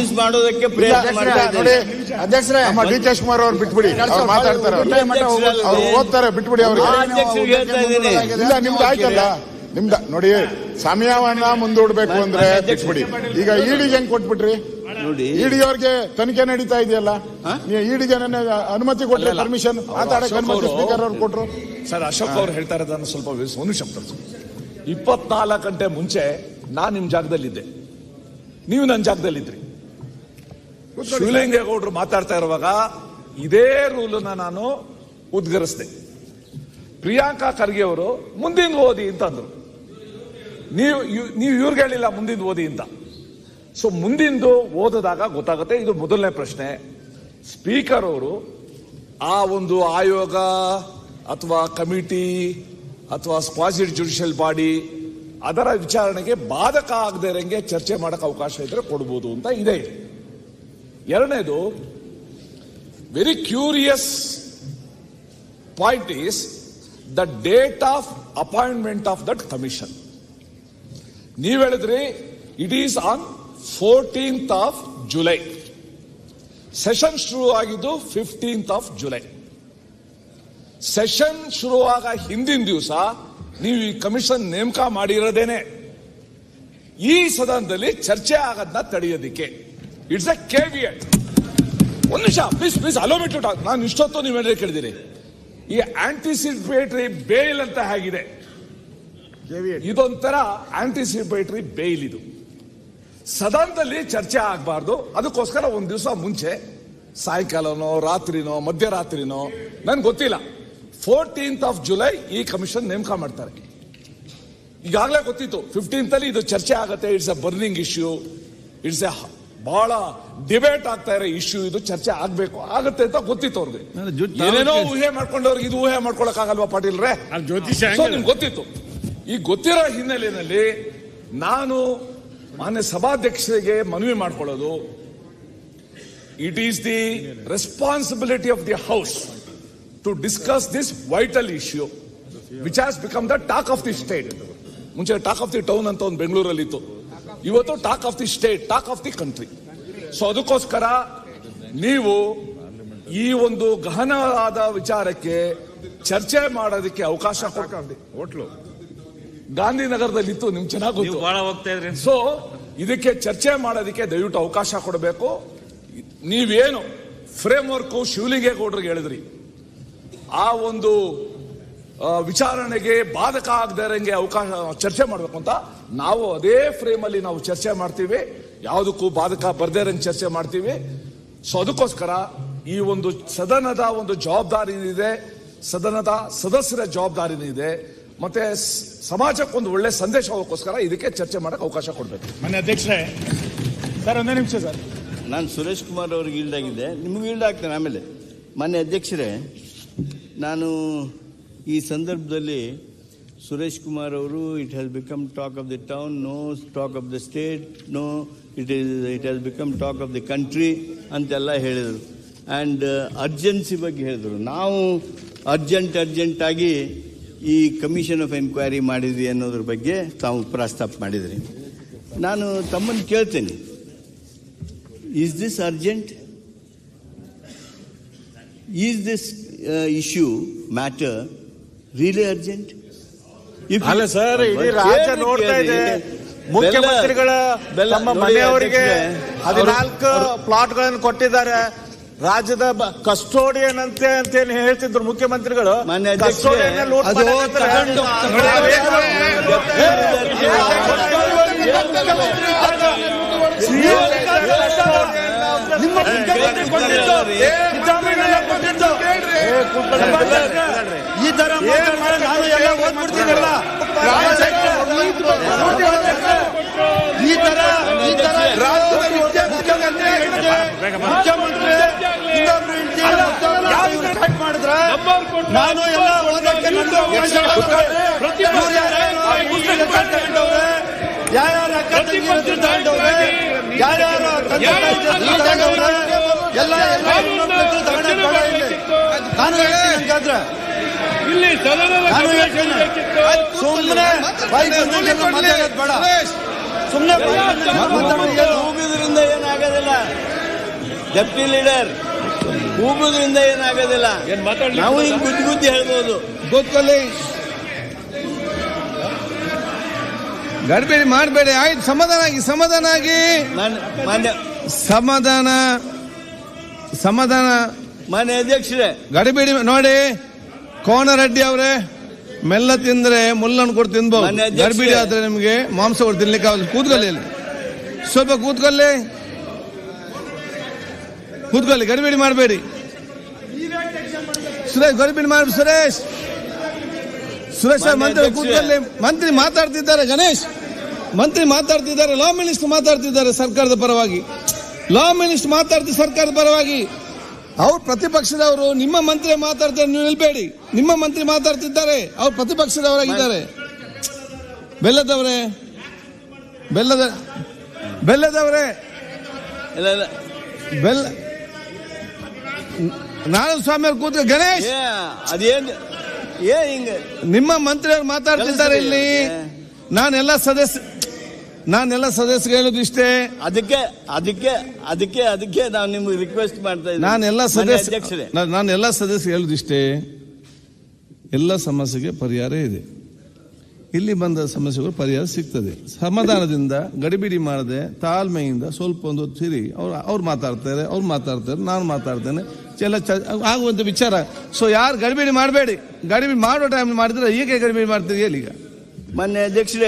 Convince ಮಾಡೋದಕ್ಕೆ ಪ್ರಯತ್ನ ಮಾಡ್ತಾ ನೋಡಿ ಇದ್ದೇನೆ ಅಧ್ಯಕ್ಷರೇ ನಮ್ಮ ಡಿ ಕುಮಾರ್ ಅವ್ರು ಬಿಟ್ಬಿಡಿ ಅವ್ರು ಮಾತಾಡ್ತಾರೆ ಅವ್ರು. ಓದ್ತಾರೆ ಬಿಟ್ಬಿಡಿ ಅವ್ರಿಗೆ. ಆ ಅಧ್ಯಕ್ಷರಿಗೆ ಹೇಳ್ತಾ ಇದ್ದೀನಿ. ಇಲ್ಲ ನಿಮ್ದು ಆಯ್ತಲ್ಲ. ನಿಮ್ದ ನೋಡಿ ಸಮಯವನ್ನ ಮುಂದೂಡ್ಬೇಕು ಅಂದ್ರೆ ಬಿಟ್ಬಿಡಿ. ಈಗ ಈಡಿಗೆ ಹೆಂಗ್ ಕೊಟ್ಬಿಟ್ರಿ? ನೋಡಿ. ಇಡಿ ಅವ್ರಿಗೆ ತನಿಖೆ ನಡೀತಾ ಇದೆಯಲ್ಲ? ನೀವು ಈಡಿಗೆ ನನ್ನ ಅನುಮತಿ ಕೊಟ್ರೆ ಪರ್ಮಿಷನ್ ಮಾತಾಡಕ್ಕೆ ಅನುಮತಿ ಸ್ಪೀಕರ್ ಅವ್ರು ಕೊಟ್ರು. ಸರ್ ಅಶೋಕ್ ಅವ್ರು ಹೇಳ್ತಾ ಇರೋದನ್ನ ಸ್ವಲ್ಪ ವಿವರಿಸಿ- ಒಂದು ನಿಮಿಷ ಇಪ್ಪತ್ನಾಲ್ಕು ಗಂಟೆ ಮುಂಚೆ ನಾನ್ ನಿಮ್ ಜಾಗದಲ್ಲಿದ್ದೆ. ನೀವು ನನ್ನ ಜಾಗದಲ್ಲಿದ್ರಿ. ಶಿವಲಿಂಗೇಗೌಡರು ಮಾತಾಡ್ತಾ ಇರುವಾಗ ಇದೇ ರೂಲನ್ನ ನಾನು ಉದ್ಗರಿಸಿದೆ. ಪ್ರಿಯಾಂಕಾ ಖರ್ಗೆ ಅವರು ಮುಂದಿನ ಓದಿ ಅಂತ ಅಂದ್ರು. ನೀವು ನೀವು ಇವ್ರಿಗೆ ಹೇಳಿಲ್ಲ ಮುಂದಿನ ಓದಿ ಅಂತ. ಸೊ ಮುಂದಿಂದು ಓದಿದಾಗ ಗೊತ್ತಾಗುತ್ತೆ ಇದು ಮೊದಲನೇ ಪ್ರಶ್ನೆ. ಸ್ಪೀಕರ್ ಅವರು ಆ ಒಂದು ಆಯೋಗ ಅಥವಾ ಕಮಿಟಿ ಅಥವಾ ಸ್ಪಾಸಿಟ್ ಜುಡಿಷಿಯಲ್ ಬಾಡಿ ಅದರ ವಿಚಾರಣೆಗೆ ಬಾಧಕ ಆಗದೆ ಇರಂಗೆ ಚರ್ಚೆ ಮಾಡಕ್ಕೆ ಅವಕಾಶ ಇದ್ರೆ ಕೊಡ್ಬೋದು ಅಂತ ಇದೆ. ಎರಡನೇದು very curious point is the date of appointment of that commission ನೀವು ಹೇಳಿದ್ರಿ it is on fourteenth of July session ಶುರು ಆಗಿದ್ದು ಫಿಫ್ಟೀನ್ತ್ ಆಫ್ ಜುಲೈ ಸೆಷನ್ ಶುರುವಾಗ ಹಿಂದಿನ ದಿವಸ ನೀವು ಈ ಕಮಿಷನ್ ನೇಮಕ ಮಾಡಿರೋದೇನೆ. ಈ ಸದನದಲ್ಲಿ ಚರ್ಚೆ ಆಗೋದನ್ನ ತಡೆಯೋದಿಕ್ಕೆ. ಇಟ್ಸ್ ಅ ಕೇವಿಯಟ್ ಒಂದು ನಿಮಿಷ ಪ್ಲೀಸ್ ಪ್ಲೀಸ್ ಟು ಟಾಕ್ ನಾನು ಇಷ್ಟೊತ್ತು ನೀವೇನೇ ಕೇಳಿದಿರಿ. ಈ ಆಂಟಿಸಿಪೇಟರಿ ಬೇಲ್ ಅಂತ ಹೇಗಿದೆ ಇದೊಂಥರ ಆಂಟಿಸಿಪೇಟರಿ ಬೇಲ್ ಇದು. ಸದನದಲ್ಲಿ ಚರ್ಚೆ ಆಗಬಾರ್ದು. ಅದಕ್ಕೋಸ್ಕರ ಒಂದು ದಿವಸ ಮುಂಚೆ ಸಾಯಂಕಾಲನೋ ರಾತ್ರಿನೋ ಮಧ್ಯರಾತ್ರಿನೋ ನನ್ಗೆ ಗೊತ್ತಿಲ್ಲ. ಫೋರ್ಟೀನ್ತ್ ಆಫ್ ಜುಲೈ ಈ ಕಮಿಷನ್ ನೇಮಕ ಮಾಡ್ತಾರೆ. ಈಗಾಗಲೇ ಗೊತ್ತಿತ್ತು. ಫಿಫ್ಟೀನ್ತ್ ಅಲ್ಲಿ ಇದು ಚರ್ಚೆ ಆಗುತ್ತೆ. It's a burning issue it's a ಬಹಳ ಡಿಬೇಟ್ ಆಗ್ತಾ ಇರೋ ಇಶ್ಯೂ ಇದು ಚರ್ಚೆ ಆಗ್ಬೇಕು. ಆಗುತ್ತೆ ಅಂತ ಗೊತ್ತಿತ್ತು ಅವ್ರಿಗೆ. ಏನೇನೋ ಊಹೆ ಮಾಡ್ಕೊಂಡವ್ರಿಗೆ ಇದು ಊಹೆ ಮಾಡ್ಕೊಳಕ್ ಆಗಲ್ವಾ ಪಾಟೀಲ್ ರೇ ಸೊ ನಿಮ್ಗೆ ಗೊತ್ತಿತ್ತು. ಈ ಗೊತ್ತಿರೋ ಹಿನ್ನೆಲೆಯಲ್ಲಿ ನಾನು ಮಾನ್ಯ ಸಭಾಧ್ಯಕ್ಷರಿಗೆ ಮನವಿ ಮಾಡ್ಕೊಳ್ಳೋದು it is the responsibility of the house to discuss this vital issue which has become the talk of the state ಮುಂಚೆ ಟಾಕ್ ಆಫ್ ದಿ ಟೌನ್ ಅಂತ ಒಂದು ಬೆಂಗಳೂರಲ್ಲಿ ಇತ್ತು ಇವತ್ತು talk of the state talk of the country so ಅದಕ್ಕೋಸ್ಕರ ನೀವು ಈ ಒಂದು ಗಹನವಾದ ವಿಚಾರಕ್ಕೆ ಚರ್ಚೆ ಮಾಡೋದಕ್ಕೆ ಅವಕಾಶ ಹೋಟ್ಲು ಗಾಂಧಿನಗರದಲ್ಲಿ ಇತ್ತು ನಿಮ್ಗೆ ಚೆನ್ನಾಗಿ ನೀವು ಬಹಳ ಹೋಗ್ತಾ ಇದ್ರಿ. ಸೊ ಇದಕ್ಕೆ ಚರ್ಚೆ ಮಾಡೋದಕ್ಕೆ ದಯವಿಟ್ಟು ಅವಕಾಶ ಕೊಡಬೇಕು. ನೀವೇನು ಫ್ರೇಮ್ ವರ್ಕ್ ಶಿವಲಿಂಗೇಗೌಡರಿಗೆ ಹೇಳಿದ್ರಿ. ಆ ಒಂದು ವಿಚಾರಣೆಗೆ ಬಾಧಕ ಆಗದೆ ಇರಂಗೆ ಅವಕಾಶ ಚರ್ಚೆ ಮಾಡಬೇಕು ಅಂತ ನಾವು ಅದೇ ಫ್ರೇಮ್ ಅಲ್ಲಿ ನಾವು ಚರ್ಚೆ ಮಾಡ್ತೀವಿ. ಯಾವುದಕ್ಕೂ ಬಾಧಕ ಬರ್ದೇ ಇರಂಗೆ ಚರ್ಚೆ ಮಾಡ್ತೀವಿ. ಸೊ ಅದಕ್ಕೋಸ್ಕರ ಈ ಒಂದು ಸದನದ ಒಂದು ಜವಾಬ್ದಾರಿ ಇದೆ ಸದನದ ಸದಸ್ಯರ ಜವಾಬ್ದಾರಿ ಇದೆ ಮತ್ತೆ ಸಮಾಜಕ್ಕೊಂದು ಸಮಾಜಕ್ಕೆ ಒಂದು ಒಳ್ಳೆ ಸಂದೇಶ ಹೋಗೋಕ್ಕೋಸ್ಕರ ಇದಕ್ಕೆ ಚರ್ಚೆ ಮಾಡಕ್ಕೆ ಅವಕಾಶ ಕೊಡಬೇಕು. ಮನೆ ಅಧ್ಯಕ್ಷರೇ ಸರ್ ಒಂದೇ ನಿಮಿಷ ಸರ್. ನಾನು ಸುರೇಶ್ ಕುಮಾರ್ ಅವ್ರಿಗೆ ಈಲ್ಡ್ ಆಗಿದೆ ನಿಮಗೂ ಈಲ್ಡ್ ಆಗ್ತೇನೆ ಆಮೇಲೆ. ಮನೆ ಅಧ್ಯಕ್ಷರೇ ನಾನು ಈ ಸಂದರ್ಭದಲ್ಲಿ ಸುರೇಶ್ ಕುಮಾರ್ ಅವರು it has become talk of the town no talk of the state no it is it has become talk of the country ಅಂತೆಲ್ಲ ಹೇಳಿದರು. ಆ್ಯಂಡ್ ಅರ್ಜೆನ್ಸಿ ಬಗ್ಗೆ ಹೇಳಿದರು. ನಾವು ಅರ್ಜೆಂಟ್ ಅರ್ಜೆಂಟಾಗಿ ಈ ಕಮಿಷನ್ ಆಫ್ ಎನ್ಕ್ವೈರಿ ಮಾಡಿದ್ವಿ ಅನ್ನೋದ್ರ ಬಗ್ಗೆ ತಾವು ಪ್ರಸ್ತಾಪ ಮಾಡಿದ್ರಿ. ನಾನು ತಮ್ಮನ್ನು ಕೇಳ್ತೇನೆ. Is this urgent is this issue issue, matter, urgent ಅಲ್ಲ ಸರ್ ಇಡೀ ರಾಜ್ಯ ನೋಡ್ತಾ. ಇದೆ. ಮುಖ್ಯಮಂತ್ರಿಗಳ ನೋಡಿ ಮನೆಯವರಿಗೆ ಹದಿನಾಲ್ಕು ಪ್ಲಾಟ್ಗಳನ್ನು ಕೊಟ್ಟಿದ್ದಾರೆ. ರಾಜ್ಯದ ಕಸ್ಟೋಡಿಯನ್ ಅಂತೆ ಅಂತ ಏನು ಹೇಳ್ತಿದ್ರು ಮುಖ್ಯಮಂತ್ರಿಗಳು. ಮಾನ್ಯ ಈ ತರ ನಾನು ಎಲ್ಲ ಓದ್ಬಿಡ್ತೀನಲ್ಲ ಈ ತರ ಈ ತರ ಮುಖ್ಯಮಂತ್ರಿ ಇನ್ನೊಬ್ರು ಕಟ್ ಮಾಡಿದ್ರೆ? ನಾನು ಎಲ್ಲ. ಇವ್ರು ಯಾರ್ಯಾರು ಅಕ್ಕ ತಗೊಂಡವ್ರೆ, ಯಾರ್ಯಾರು ಎಲ್ಲ ಎಲ್ಲ ಹೆಣ್ಮಕ್ಳು ತಗೊಂಡವ್ರೆ ಬೇಡ ಇಲ್ಲಿ. ನಾನು ಹೇಳ್ತೀನಿ ಹಂಗಾದ್ರೆ ಹೇಳ್ತೀನಿ. ಸುಮ್ಮನೆ ಬೇಡ. ಸುಮ್ಮನೆ? ಹೋಗೋದ್ರಿಂದ ಏನಾಗೋದಿಲ್ಲ. ಡೆಪ್ಟಿ ಲೀಡರ್ ಕೂಗುದ್ರಿಂದ ಏನಾಗೋದಿಲ್ಲ. ನಾವು ಹಿಂಗ್ ಗುದ್ದಿ ಗುದ್ದಿ ಹೇಳ್ಬೋದು. ಗೊತ್ತಲ್ಲಿ? ಗಡ್ಬೇಡಿ ಮಾಡಬೇಡಿ. ಆಯ್ತು ಸಮಾಧಾನ ಆಗಿ ಸಮಾಧಾನ ಆಗಿ. ಸಮಾಧಾನ ಸಮಾಧಾನ. ಮಾನ್ಯ ಅಧ್ಯಕ್ಷರೇ. ಗಡಿಬೇಡಿ ನೋಡಿ. ಕೋನರೆಡ್ಡಿ ಅವರೇ ಮೆಲ್ಲ ತಿಂದ್ರೆ ಮುಲ್ಲನ್ನು ಕೊಟ್ಟು ತಿನ್ಬಹುದು ಗರ್ಭಿಡಿ. ಆದ್ರೆ ನಿಮಗೆ ಮಾಂಸ ಕೊಟ್ಟು ತಿನ್ಲಿಕ್ಕೆ ಆಗಲ್ಲ ಕೂತ್ಕೊಳ್ಳಿ ಸ್ವಲ್ಪ ಕೂತ್ಕೊಳ್ಳಿ. ಕೂತ್ಕೊಳ್ಳಿ ಗರ್ಭಿಣಿ ಮಾಡಬೇಡಿ. ಸುರೇಶ್ ಗರ್ಭಿಡಿ ಮಾಡಿ ಸುರೇಶ್. ಸುರೇಶ್ ಮಂತ್ರಿ. ಕೂತ್ಕೊಳ್ಳಿ. ಮಂತ್ರಿ ಮಾತಾಡ್ತಿದ್ದಾರೆ ಗಣೇಶ್. ಮಂತ್ರಿ ಮಾತಾಡ್ತಿದ್ದಾರೆ ಲಾ ಮಿನಿಸ್ಟರ್ ಮಾತಾಡ್ತಿದ್ದಾರೆ ಸರ್ಕಾರದ ಪರವಾಗಿ. ಲಾ ಮಿನಿಸ್ಟರ್ ಮಾತಾಡ್ತಿ ಸರ್ಕಾರದ ಪರವಾಗಿ. ಅವ್ರು ಪ್ರತಿಪಕ್ಷದವರು ನಿಮ್ಮ ಮಂತ್ರಿ ಮಾತಾಡ್ತಾರೆ ನೀವು ನಿಲ್ಬೇಡಿ. ನಿಮ್ಮ ಮಂತ್ರಿ ಮಾತಾಡ್ತಿದ್ದಾರೆ ಅವ್ರು ಪ್ರತಿಪಕ್ಷದವರಾಗಿದ್ದಾರೆ. ಬೆಲ್ಲದವರೇ ಬೆಲ್ಲದ ಬೆಲ್ಲದವರೇ. ಬೆಲ್ಲ ನಾನು ಸ್ವಾಮಿ ಅವ್ರು ಕೂತ್ಕೊ ಗಣೇಶ್. ಅದೇನು ಅದೇನ್ ಏ ಹಿಂಗ. ನಿಮ್ಮ ಮಂತ್ರಿಯವರು ಮಾತಾಡ್ತಿದ್ದಾರೆ ಇಲ್ಲಿ. ನಾನೆಲ್ಲ ಸದಸ್ಯ ನಾನೆಲ್ಲ ಸದಸ್ಯರು ಹೇಳೋದು ಇಷ್ಟೇ. ಅದಕ್ಕೆ ಅದಕ್ಕೆ ಅದಕ್ಕೆ ಅದಕ್ಕೆ ನಾನು ನಿಮ್ಗೆ ರಿಕ್ವೆಸ್ಟ್ ಮಾಡ್ತಾ ಇದ್ದೀನಿ. ನಾನೆಲ್ಲ ಎಲ್ಲ ಸದಸ್ಯ ನಾನು ಎಲ್ಲ ನಾನೆಲ್ಲ ಸದಸ್ಯರು ಹೇಳುದು ಇಷ್ಟೇ. ಎಲ್ಲ ಸಮಸ್ಯೆಗೆ ಪರಿಹಾರ ಇದೆ. ಇಲ್ಲಿ ಬಂದ ಸಮಸ್ಯೆಗಳು ಪರಿಹಾರ ಸಿಗ್ತದೆ. ಸಮಾಧಾನದಿಂದ ಗಡಿಬಿಡಿ ಮಾಡದೆ ತಾಳ್ಮೆಯಿಂದ ಸ್ವಲ್ಪ ಒಂದು ಸಿರಿ ಅವ್ರು ಅವ್ರು ಮಾತಾಡ್ತಾರೆ ಅವ್ರು ಮಾತಾಡ್ತಾರೆ ನಾನು ಮಾತಾಡ್ತೇನೆ. ಎಲ್ಲ ಚ- ಆಗುವಂತ ವಿಚಾರ. ಸೊ ಯಾರು ಗಡಿಬಿಡಿ ಮಾಡಬೇಡಿ. ಗಡಿಬಿಡಿ ಮಾಡೋ ಟೈಮ್ ಮಾಡಿದ್ರೆ ಈಗ ಗಡಿಬಿಡಿ ಮಾಡ್ತೀರಿ ಹೇಳಿ ಈಗ. ಮಾನ್ಯ ಅಧ್ಯಕ್ಷರೇ